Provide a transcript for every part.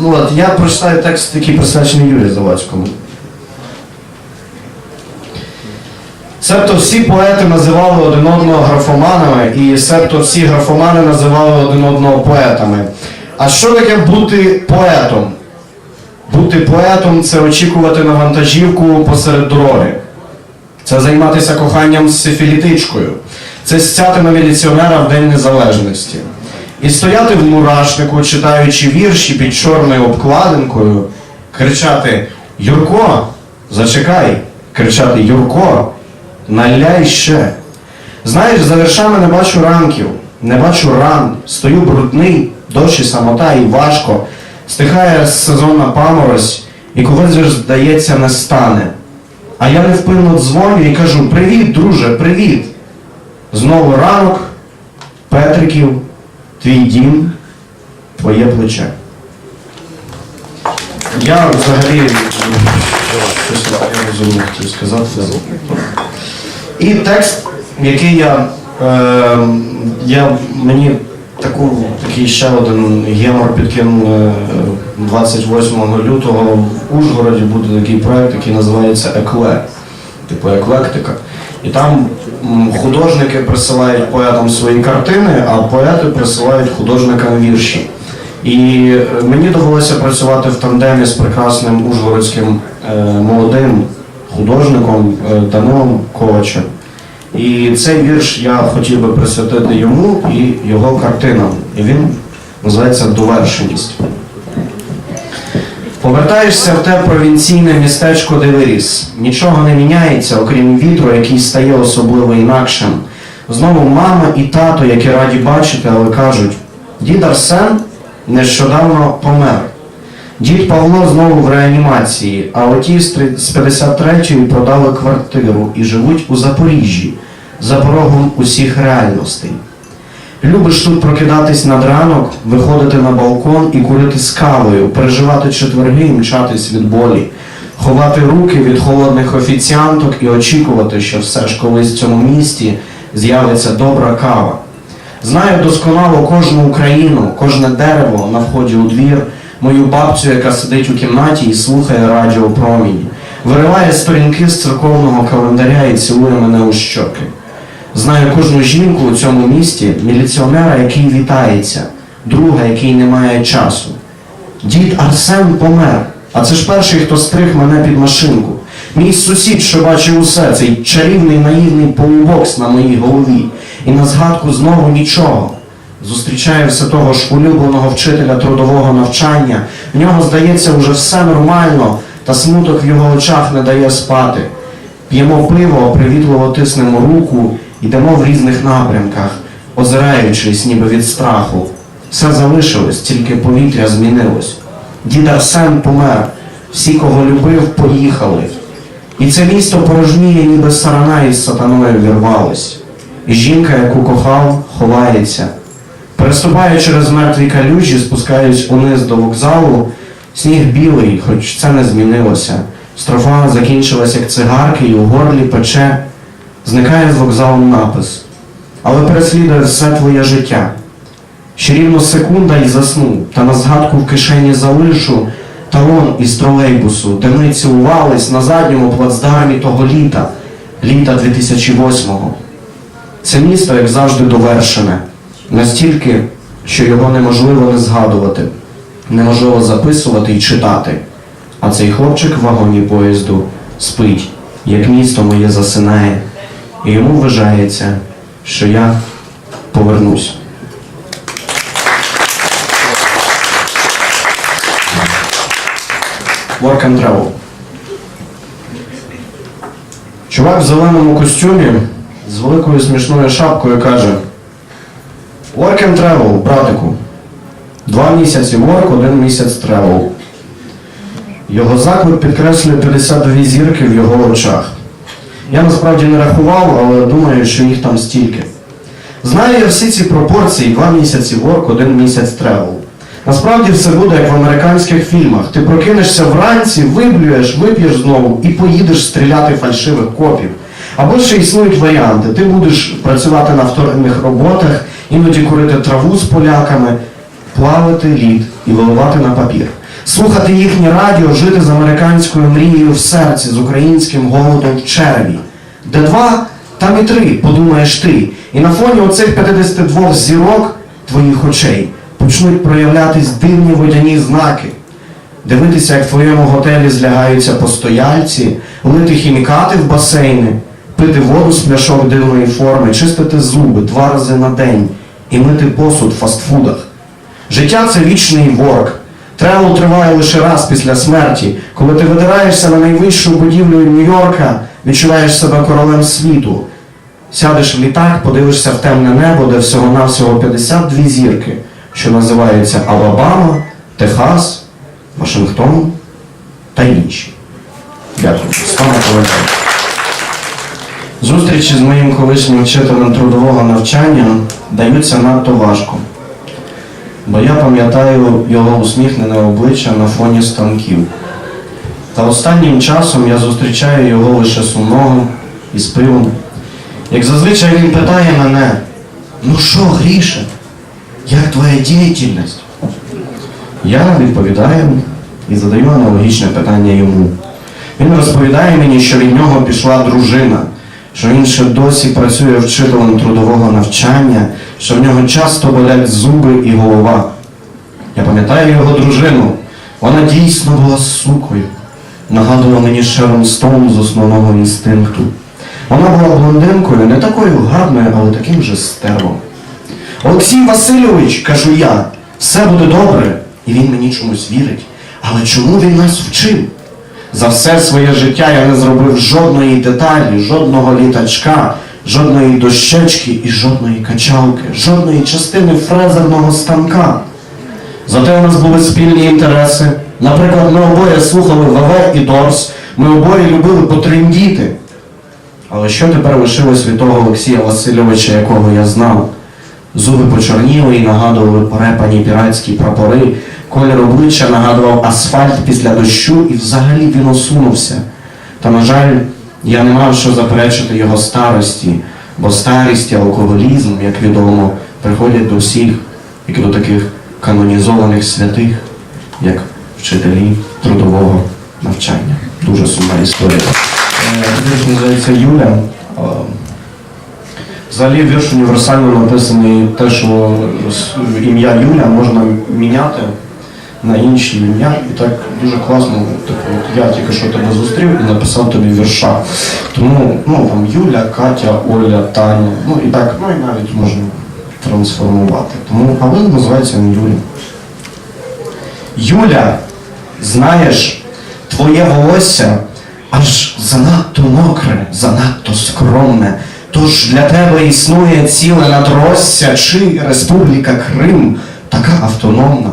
Ну, от, я прочитаю текст, який присвячений Юрію Завадському. Себто всі поети називали один одного графоманами, і себто всі графомани називали один одного поетами. А що таке бути поетом? Бути поетом це очікувати на вантажівку посеред дороги. Це займатися коханням з сифілітичкою. Це стяти на міліціонера в День Незалежності. І стояти в мурашнику, читаючи вірші під чорною обкладинкою, кричати Юрко, зачекай, кричати Юрко, наляй ще. Знаєш, за віршами не бачу ранків, не бачу ран, стою брудний, дощ і самота і важко, стихає сезонна паморозь, і когось здається, не стане. А я невпинно дзвоню і кажу: Привіт, друже, привіт! Знову ранок, Петриків, твій дім, твоє плече. Я взагалі щось я розумію, хотів сказати. І текст, який я, е, я мені таку, такий ще один гемор підкинув е, 28 лютого в Ужгороді буде такий проект, який називається Екле, типу еклектика. І там художники присилають поетам свої картини, а поети присилають художникам вірші. І е, мені довелося працювати в тандемі з прекрасним ужгородським е, молодим художником е, Данилом Ковачем. І цей вірш я хотів би присвятити йому і його картинам. І він називається Довершеність. Повертаєшся в те провінційне містечко, де виріс. Нічого не міняється, окрім вітру, який стає особливо інакшим. Знову мама і тато, які раді бачити, але кажуть: дід Арсен нещодавно помер. Дід Павло знову в реанімації, а оті з 53-ї продали квартиру і живуть у Запоріжжі, за порогом усіх реальностей. Любиш тут прокидатись над ранок, виходити на балкон і курити з кавою, переживати четверги і мчатись від болі, ховати руки від холодних офіціанток і очікувати, що все ж колись в цьому місті з'явиться добра кава. Знаю досконало кожну Україну, кожне дерево на вході у двір, мою бабцю, яка сидить у кімнаті і слухає радіо промінь, вириває сторінки з церковного календаря і цілує мене у щоки. Знаю кожну жінку у цьому місті, міліціонера, який вітається, друга, який не має часу. Дід Арсен помер, а це ж перший, хто стриг мене під машинку. Мій сусід, що бачив усе, цей чарівний наївний полубокс на моїй голові. І на згадку знову нічого. Зустрічаю все того ж улюбленого вчителя трудового навчання. В нього, здається, вже все нормально, та смуток в його очах не дає спати. П'ємо пиво, привітливо тиснемо руку, йдемо в різних напрямках, озираючись, ніби від страху. Все залишилось, тільки повітря змінилось. Дід Арсен помер, всі, кого любив, поїхали. І це місто порожніє, ніби сарана із сатаною вірвалось. І жінка, яку кохав, ховається. Переступаю через мертві калюжі, спускаюсь униз до вокзалу. Сніг білий, хоч це не змінилося. Строфа закінчилась як цигарки і у горлі пече. Зникає з вокзалу напис. Але переслідує все твоє життя. Ще рівно секунда і засну, та на згадку в кишені залишу талон із тролейбусу, де ми на задньому плацдармі того літа, літа 2008-го. Це місто, як завжди, довершене, настільки, що його неможливо не згадувати, неможливо записувати і читати. А цей хлопчик в вагоні поїзду спить, як місто моє засинає, і йому вважається, що я повернусь. Work and travel. Чувак в зеленому костюмі з великою смішною шапкою каже Work and travel, братику. Два місяці work, один місяць travel. Його заклик підкреслює 52 зірки в його очах. Я насправді не рахував, але думаю, що їх там стільки. Знаю я всі ці пропорції, два місяці work, один місяць travel. Насправді все буде як в американських фільмах. Ти прокинешся вранці, виблюєш, вип'єш знову і поїдеш стріляти фальшивих копів. Або ще існують варіанти. Ти будеш працювати на вторинних роботах, іноді курити траву з поляками, плавити лід і виливати на папір, слухати їхнє радіо, жити з американською мрією в серці, з українським голодом в черві. Де два, там і три, подумаєш ти. І на фоні оцих 52 зірок твоїх очей почнуть проявлятись дивні водяні знаки. Дивитися, як в твоєму готелі злягаються постояльці, лити хімікати в басейни, пити воду з пляшок дивної форми, чистити зуби два рази на день і мити посуд в фастфудах. Життя це вічний ворк. Тревел триває лише раз після смерті. Коли ти видираєшся на найвищу будівлю Нью-Йорка, відчуваєш себе королем світу. Сядеш в літак, подивишся в темне небо, де всього-навсього 52 зірки, що називаються Алабама, Техас, Вашингтон та інші. Дякую. Слава Богу. Зустрічі з моїм колишнім вчителем трудового навчання даються надто важко. Бо я пам'ятаю його усміхнене обличчя на фоні станків. Та останнім часом я зустрічаю його лише сумного і з пивом. Як зазвичай він питає мене, ну що, Гріша, як твоя діяльність? Я відповідаю і задаю аналогічне питання йому. Він розповідає мені, що від нього пішла дружина, що він ще досі працює вчителем трудового навчання, що в нього часто болять зуби і голова. Я пам'ятаю його дружину. Вона дійсно була сукою. Нагадувала мені Шерон Стоун з основного інстинкту. Вона була блондинкою, не такою гарною, але таким же стервом. Олексій Васильович, кажу я, все буде добре, і він мені чомусь вірить. Але чому він нас вчив? За все своє життя я не зробив жодної деталі, жодного літачка, жодної дощечки і жодної качалки, жодної частини фрезерного станка. Зате у нас були спільні інтереси. Наприклад, ми обоє слухали ВВ і Дорс, ми обоє любили потрендіти. Але що тепер лишилось від того Олексія Васильовича, якого я знав? Зуби почорніли і нагадували порепані піратські прапори, колір обличчя нагадував асфальт після дощу і взагалі він осунувся. Та, на жаль, я не мав що заперечити його старості, бо старість і алкоголізм, як відомо, приходять до всіх, як до таких канонізованих святих, як вчителі трудового навчання. Дуже сумна історія. Е, називається Юля. Взагалі вірш універсально написаний те, що ім'я Юля можна міняти на інші ім'я. І так дуже класно, типу, от я тільки що тебе зустрів і написав тобі вірша. Тому ну, там Юля, Катя, Оля, Таня, ну і так, ну і навіть можна трансформувати. Тому, але називається він Юля. Юля, знаєш, твоє волосся аж занадто мокре, занадто скромне. Тож для тебе існує ціле надросся чи Республіка Крим така автономна.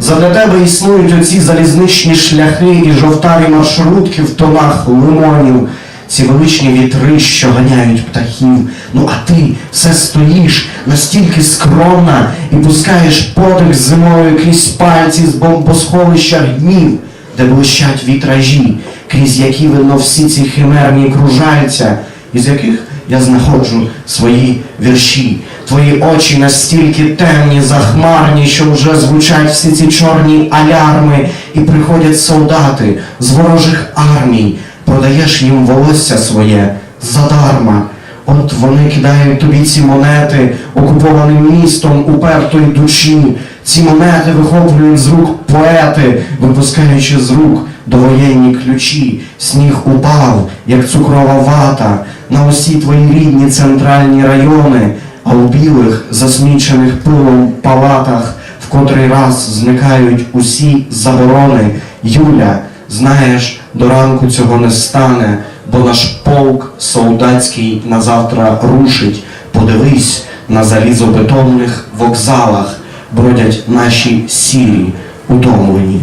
Задля тебе існують оці залізничні шляхи і жовтаві маршрутки в тонах лимонів, ці величні вітри, що ганяють птахів. Ну а ти все стоїш настільки скромна і пускаєш подих зимою крізь пальці з бомбосховища днів, де блищать вітражі, крізь які видно всі ці химерні кружальця, із яких я знаходжу свої вірші. Твої очі настільки темні, захмарні, що вже звучать всі ці чорні алярми, і приходять солдати з ворожих армій. Продаєш їм волосся своє задарма. От вони кидають тобі ці монети окупованим містом уперто йдучи. Ці монети вихоплюють з рук поети, випускаючи з рук довоєнні ключі. Сніг упав, як цукрова вата, на усі твої рідні центральні райони, а у білих, засмічених пилом палатах в котрий раз зникають усі заборони. Юля, знаєш, до ранку цього не стане, бо наш полк солдатський на завтра рушить. Подивись, на залізобетонних вокзалах бродять наші сірі, утомлені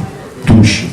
душі.